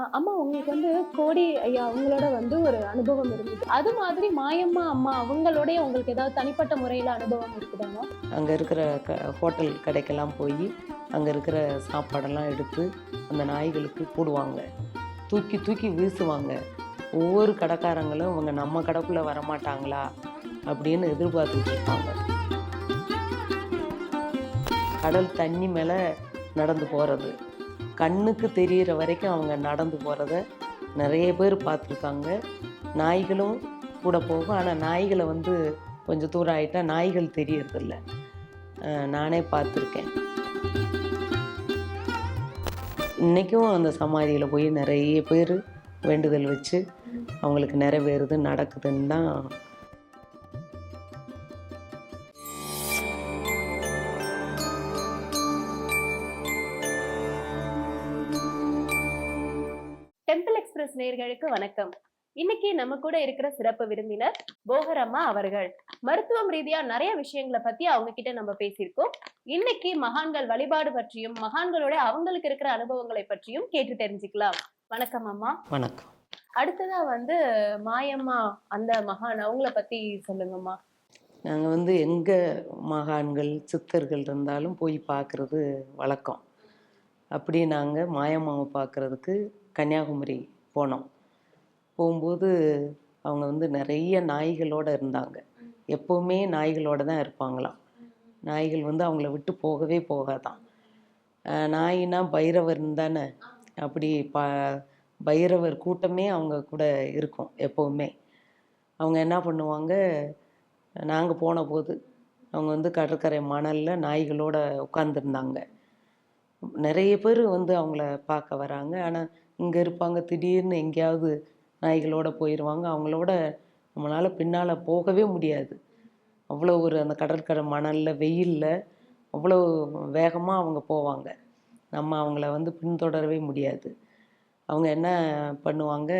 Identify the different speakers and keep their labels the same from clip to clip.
Speaker 1: அம்மா உங்களுக்கு வந்து கோடி ஐயா அவங்களோட வந்து ஒரு அனுபவம் இருந்தது. அது மாதிரி மாயம்மா அம்மா அவங்களோடைய உங்களுக்கு ஏதாவது தனிப்பட்ட முறையில் அனுபவம் இருக்குதாங்க
Speaker 2: அங்கே இருக்கிற க ஹோட்டல் கடைக்கெல்லாம் போய் அங்கே இருக்கிற சாப்பாடெல்லாம் எடுத்து அந்த நாய்களுக்கு போடுவாங்க. தூக்கி தூக்கி வீசுவாங்க. ஒவ்வொரு கடைக்காரங்களும் அவங்க நம்ம கடைக்குள்ளே வரமாட்டாங்களா? அப்படின்னு எதிர்பார்த்துட்டு இருப்பாங்க. கடல் தண்ணி மேலே நடந்து போகிறது கண்ணுக்கு தெரியிற வரைக்கும் அவங்க நடந்து போகிறத நிறைய பேர் பார்த்துருக்காங்க. நாய்களும் கூட போகும். ஆனால் நாய்களை வந்து கொஞ்சம் தூரம் ஆகிட்டால் நாய்கள் தெரியறதில்ல. நானே பார்த்துருக்கேன். இன்றைக்கும் அந்த சமாதியில் போய் நிறைய பேர் வேண்டுதல் வச்சு அவங்களுக்கு நிறைவேறுது நடக்குதுன்னு தான்
Speaker 1: டெம்பிள் எக்ஸ்பிரஸ் நேயர்களுக்கு வணக்கம். இன்னைக்கு நம்ம கூட இருக்கிற சிறப்பு விருந்தினர் போகரம்மா அவர்கள். மருத்துவம் ரீதியா நிறைய விஷயங்களை பத்தி அவங்க கிட்ட நம்ம பேசியிருக்கோம். இன்னைக்கு மகான்கள் வழிபாடு பற்றியும் மகான்களோட அவங்களுக்கு இருக்கிற அனுபவங்களை பற்றியும் கேட்டு தெரிஞ்சுக்கலாம். வணக்கம் அம்மா.
Speaker 2: வணக்கம்.
Speaker 1: அடுத்ததா வந்து மாயம்மா அந்த மகான் அவங்கள பத்தி சொல்லுங்கம்மா.
Speaker 2: நாங்கள் வந்து எங்கே மகான்கள் சித்தர்கள் இருந்தாலும் போய் பார்க்குறது வழக்கம். அப்படி நாங்கள் மாயம்மாவை பார்க்குறதுக்கு கன்னியாகுமரி போனோம். போகும்போது அவங்க வந்து நிறைய நாய்களோடு இருந்தாங்க. எப்போவுமே நாய்களோடு தான் இருப்பாங்களாம். நாய்கள் வந்து அவங்கள விட்டு போகவே போகாதான் நாயினா பைரவர் தானே? அப்படி ப பைரவர் கூட்டமே அவங்க கூட இருக்கும் எப்போவுமே. அவங்க என்ன பண்ணுவாங்க? நாங்கள் போன போது அவங்க வந்து கடற்கரை மணலில் நாய்களோட உட்காந்துருந்தாங்க நிறைய பேர் வந்து அவங்கள பார்க்க வராங்க. ஆனால் இங்கே இருப்பாங்க திடீர்னு எங்கேயாவது நாய்களோட போயிடுவாங்க அவங்களோட நம்மளால் பின்னால் போகவே முடியாது. அவ்வளோ ஒரு அந்த கடற்கரை மணலில் வெயிலில் அவ்வளோ வேகமாக அவங்க போவாங்க. நம்ம அவங்கள வந்து பின்தொடரவே முடியாது. அவங்க என்ன பண்ணுவாங்க?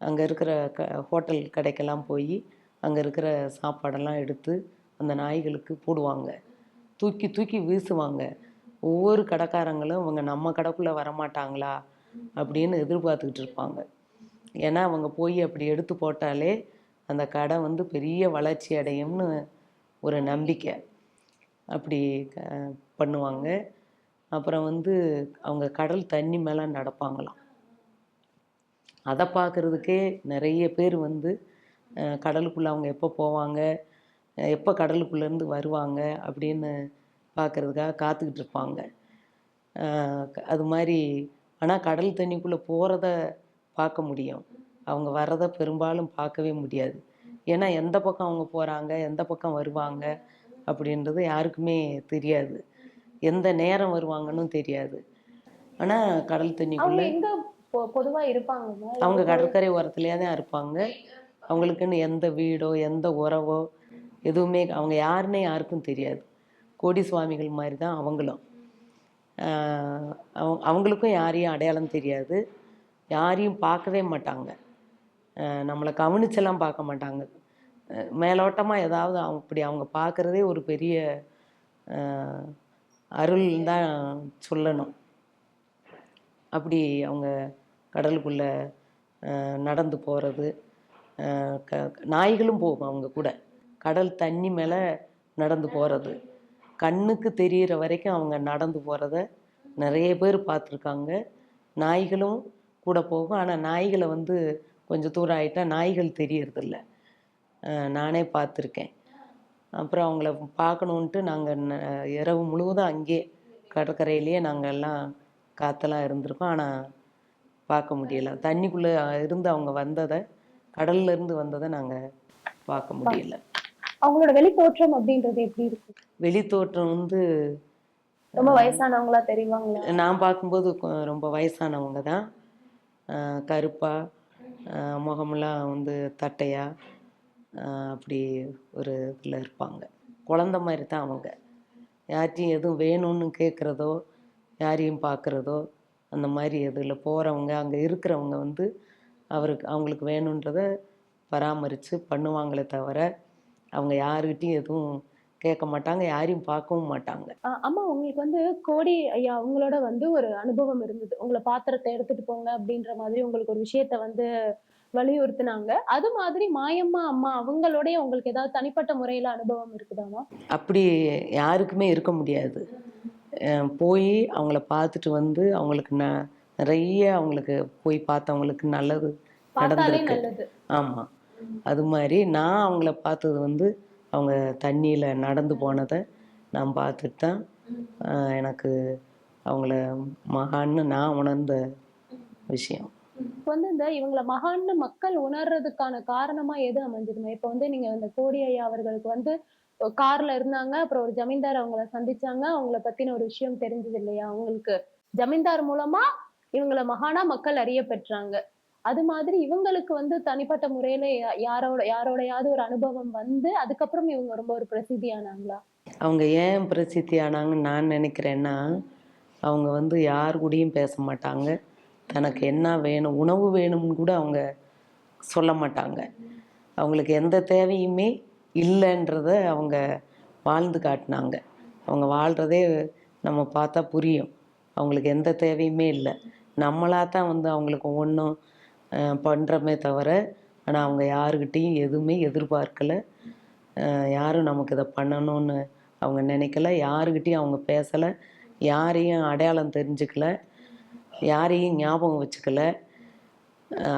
Speaker 2: அங்கே இருக்கிற க ஹோட்டல் கடைக்கெல்லாம் போய் அங்கே இருக்கிற சாப்பாடெல்லாம் எடுத்து அந்த நாய்களுக்கு போடுவாங்க. தூக்கி தூக்கி வீசுவாங்க. ஒவ்வொரு கடைக்காரங்களும் இவங்க நம்ம கடைக்குள்ளே வரமாட்டாங்களா? அப்படின்னு எதிர்பார்த்துக்கிட்டு இருப்பாங்க. ஏன்னா அவங்க போய் அப்படி எடுத்து போட்டாலே அந்த கடை வந்து பெரிய வளர்ச்சி அடையும்னு ஒரு நம்பிக்கை. அப்படி க- பண்ணுவாங்க. அப்புறம் வந்து அவங்க கடல் தண்ணி மேலே நடப்பாங்களாம். அதை பார்க்குறதுக்கே நிறைய பேர் வந்து கடலுக்குள்ளே அவங்க எப்போ போவாங்க எப்போ கடலுக்குள்ளேருந்து வருவாங்க அப்படின்னு பார்க்குறதுக்காக காத்துக்கிட்டு இருப்பாங்க. அது மாதிரி ஆனால் கடல் தண்ணிக்குள்ளே போகிறத பார்க்க முடியும். அவங்க வர்றதை பெரும்பாலும் பார்க்கவே முடியாது. ஏன்னா எந்த பக்கம் அவங்க போகிறாங்க எந்த பக்கம் வருவாங்க அப்படின்றது யாருக்குமே தெரியாது. எந்த நேரம் வருவாங்கன்னு தெரியாது. ஆனால் கடல் தண்ணிக்குள்ளே
Speaker 1: எங்க பொ- பொதுவா இருப்பாங்க
Speaker 2: அவங்க கடற்கரை ஓரத்துலேயே தான் இருப்பாங்க. அவங்களுக்குன்னு எந்த வீடோ எந்த உறவோ எதுவுமே அவங்க யாருன்னே யாருக்கும் தெரியாது. கோடி சுவாமிகள் மாதிரி தான் அவங்களும். அவங்க அவங்களுக்கும் யாரையும் அடையாளம் தெரியாது. யாரையும் பார்க்கவே மாட்டாங்க. நம்மளை கவனிச்செல்லாம் பார்க்க மாட்டாங்க. மேலோட்டமாக ஏதாவது அவங்க இப்படி அவங்க பார்க்குறதே ஒரு பெரிய அருள் தான் சொல்லணும். அப்படி அவங்க கடலுக்குள்ளே நடந்து போகிறது க நாய்களும் போகும் அவங்க கூட. கடல் தண்ணி மேலே நடந்து போகிறது கண்ணுக்கு தெரியிற வரைக்கும் அவங்க நடந்து போகிறத நிறைய பேர் பார்த்துருக்காங்க. நாய்களும் கூட போகும். ஆனால் நாய்களை வந்து கொஞ்சம் தூரம் ஆகிட்டா நாய்கள் தெரியறதில்ல. நானே பார்த்துருக்கேன். அப்புறம் அவங்கள பார்க்கணுன்ட்டு நாங்கள் இரவு முழுவதும் அங்கேயே கடற்கரையிலேயே நாங்கள் எல்லாம் காத்தெல்லாம் இருந்திருக்கோம். ஆனால் பார்க்க முடியல. தண்ணிக்குள்ளே இருந்து அவங்க வந்ததை கடல்லேருந்து வந்ததை நாங்கள் பார்க்க முடியல.
Speaker 1: அவங்களோட வெளி தோற்றம் அப்படின்றது எப்படி இருக்கு
Speaker 2: வெளி தோற்றம் வந்து
Speaker 1: ரொம்ப வயசானவங்களா தெரிவாங்களா?
Speaker 2: நான் பார்க்கும்போது ரொம்ப வயசானவங்க தான். கருப்பாக முகமெல்லாம் வந்து தட்டையாக அப்படி ஒரு இதில் இருப்பாங்க. குழந்த மாதிரி தான் அவங்க. யார்ட்டையும் எதுவும் வேணும்னு கேட்குறதோ யாரையும் பார்க்குறதோ அந்த மாதிரி இதில் போகிறவங்க அங்கே இருக்கிறவங்க வந்து அவருக்கு அவங்களுக்கு வேணுன்றத பராமரித்து பண்ணுவாங்களே தவிர அவங்க யாருக்கிட்டையும் எதுவும் கேட்க மாட்டாங்க யாரையும் பார்க்கவும் மாட்டாங்க.
Speaker 1: அம்மா உங்களுக்கு வந்து கோடி ஐயா அவங்களோட வந்து ஒரு அனுபவம் இருந்தது. உங்களை பாத்திரத்தை எடுத்துட்டு போங்க அப்படின்ற மாதிரி உங்களுக்கு ஒரு விஷயத்த வந்து வலியுறுத்தினாங்க. அது மாதிரி மாயம்மா அம்மா அவங்களோடய உங்களுக்கு ஏதாவது தனிப்பட்ட முறையில அனுபவம் இருக்குதாமா
Speaker 2: அப்படி யாருக்குமே இருக்க முடியாது. போய் அவங்கள பார்த்துட்டு வந்து அவங்களுக்கு ந நிறைய அவங்களுக்கு போய் பார்த்தவங்களுக்கு நல்லது நடந்திருக்கு.
Speaker 1: நல்லது.
Speaker 2: ஆமாம் அது மாதிரி நான் அவங்கள பார்த்தது வந்து அவங்க தண்ணியில் நடந்து போனதை நான் பார்த்துட்டு தான் ஆஹ் எனக்கு அவங்கள மகான்னு நான் உணர்ந்த விஷயம்.
Speaker 1: இப்ப வந்து இந்த இவங்கள மகான்னு மக்கள் உணர்றதுக்கான காரணமா எது அமைஞ்சதுமா இப்ப வந்து நீங்க இந்த கோடி ஐயா அவர்களுக்கு வந்து கார்ல இருந்தாங்க அப்புறம் ஒரு ஜமீன்தார் அவங்கள சந்திச்சாங்க அவங்கள பத்தின ஒரு விஷயம் தெரிஞ்சது இல்லையா? அவங்களுக்கு ஜமீன்தார் மூலமா இவங்கள மகானா மக்கள் அறிய பெற்றாங்க. அது மாதிரி இவங்களுக்கு வந்து தனிப்பட்ட முறையில யா- யாரோட யாரோடையாவது ஒரு அனுபவம் வந்து அதுக்கப்புறம் இவங்க ரொம்ப ஒரு பிரசித்தி ஆனாங்களா?
Speaker 2: அவங்க ஏன் பிரசித்தி ஆனாங்கன்னு நான் நினைக்கிறேன்னா அவங்க வந்து யார் கூடயும் பேச மாட்டாங்க. தனக்கு என்ன வேணும் உணவு வேணும்னு கூட அவங்க சொல்ல மாட்டாங்க. அவங்களுக்கு எந்த தேவையுமே இல்லைன்றத அவங்க வாழ்ந்து காட்டினாங்க. அவங்க வாழ்கிறதே நம்ம பார்த்தா புரியும். அவங்களுக்கு எந்த தேவையுமே இல்லை. நம்மளாக தான் வந்து அவங்களுக்கு ஒவ்வொன்றும் பண்ணுறோமே தவிர ஆனால் அவங்க யாருக்கிட்டேயும் எதுவுமே எதிர்பார்க்கலை. யாரும் நமக்கு இதை பண்ணணும்னு அவங்க நினைக்கல. யாருக்கிட்டேயும் அவங்க பேசலை. யாரையும் அடையாளம் தெரிஞ்சுக்கல. யாரையும் ஞாபகம் வச்சுக்கல.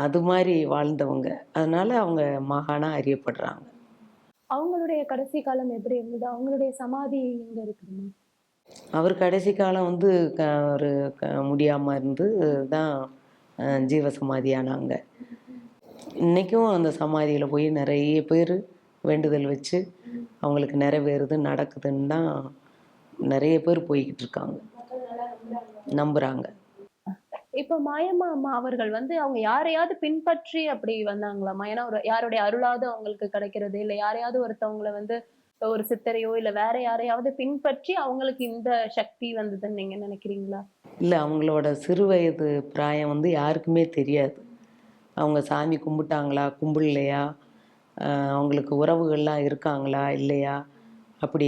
Speaker 2: அது மாதிரி வாழ்ந்தவங்க. அதனால அவங்க மகானா அறியப்படுறாங்க.
Speaker 1: அவங்களுடைய கடைசி காலம் எப்படி இருந்தது? அவங்களுடைய சமாதி எங்க இருக்குதுமா
Speaker 2: அவர் கடைசி காலம் வந்து க ஒரு க முடியாமல் இருந்து தான் ஜீவ ஜீவசமாதி ஆனாங்க இன்றைக்கும் அந்த சமாதியில் போய் நிறைய பேர் வேண்டுதல் வச்சு அவங்களுக்கு நிறைவேறுது நடக்குதுன்னு தான் நிறைய பேர் போய்கிட்டு இருக்காங்க. நம்புகிறாங்க
Speaker 1: இப்ப மாயம்மா அம்மா அவர்கள் வந்து அவங்க யாரையாவது பின்பற்றி அப்படி வந்தாங்களாம்மா ஏன்னா ஒரு யாருடைய அருளாவது அவங்களுக்கு கிடைக்கிறது இல்லை? யாரையாவது ஒருத்தவங்களை வந்து ஒரு சித்தரையோ இல்ல வேற யாரையாவது பின்பற்றி அவங்களுக்கு இந்த சக்தி வந்ததுன்னு நீங்க நினைக்கிறீங்களா?
Speaker 2: இல்லை அவங்களோட சிறு வயது பிராயம் வந்து யாருக்குமே தெரியாது. அவங்க சாமி கும்பிட்டாங்களா கும்பிடலையா? அவங்களுக்கு உறவுகள்லாம் இருக்காங்களா இல்லையா? அப்படி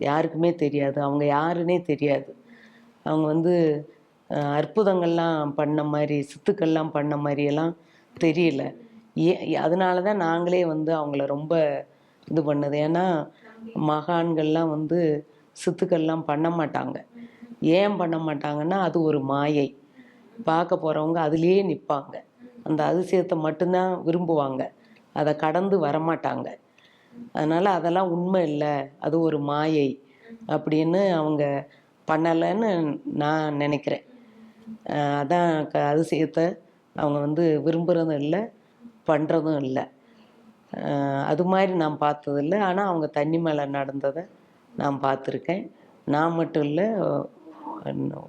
Speaker 2: யாருக்குமே தெரியாது. அவங்க யாருன்னே தெரியாது. அவங்க வந்து அற்புதங்கள்லாம் பண்ண மாதிரி சித்துக்கள்லாம் பண்ண மாதிரியெல்லாம் தெரியல. ஏ அதனால தான் நாங்களே வந்து அவங்கள ரொம்ப இது பண்ணது. ஏன்னா மகான்கள்லாம் வந்து சித்துக்கள்லாம் பண்ண மாட்டாங்க. ஏன் பண்ண மாட்டாங்கன்னா அது ஒரு மாயை. பார்க்க போகிறவங்க அதுலேயே நிற்பாங்க அந்த அதிசயத்தை மட்டும்தான் விரும்புவாங்க. அதை கடந்து வரமாட்டாங்க. அதனால் அதெல்லாம் உண்மை இல்லை. அது ஒரு மாயை அப்படின்னு அவங்க பண்ணலைன்னு நான் நினைக்கிறேன். அதான் க அதிசயத்தை அவங்க வந்து விரும்புகிறதும் இல்லை பண்ணுறதும் இல்லை. அது மாதிரி நான் பார்த்ததில்ல. ஆனால் அவங்க தண்ணி மேலே நடந்ததை நான் பார்த்துருக்கேன். நான் மட்டும் இல்லை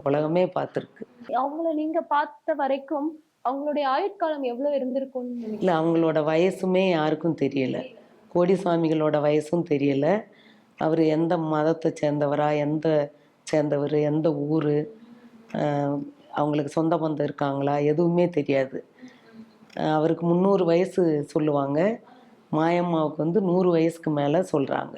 Speaker 2: உலகமே பார்த்துருக்கு.
Speaker 1: அவங்கள நீங்க பார்த்த வரைக்கும் அவங்களுடைய ஆயுட்காலம் எவ்வளவு இருந்திருக்கும்னு நினைக்கிறீங்க?
Speaker 2: இல்லை அவங்களோட வயசுமே யாருக்கும் தெரியல. கோடி சுவாமிகளோட வயசும் தெரியல. அவர் எந்த மதத்தை சேர்ந்தவரா எந்த சேர்ந்தவர் எந்த ஊர் அவங்களுக்கு சொந்த பந்தம் இருக்காங்களா எதுவுமே தெரியாது. அவருக்கு முந்நூறு வயசு சொல்லுவாங்க. மாயம்மாவுக்கு வந்து நூறு வயசுக்கு மேலே சொல்கிறாங்க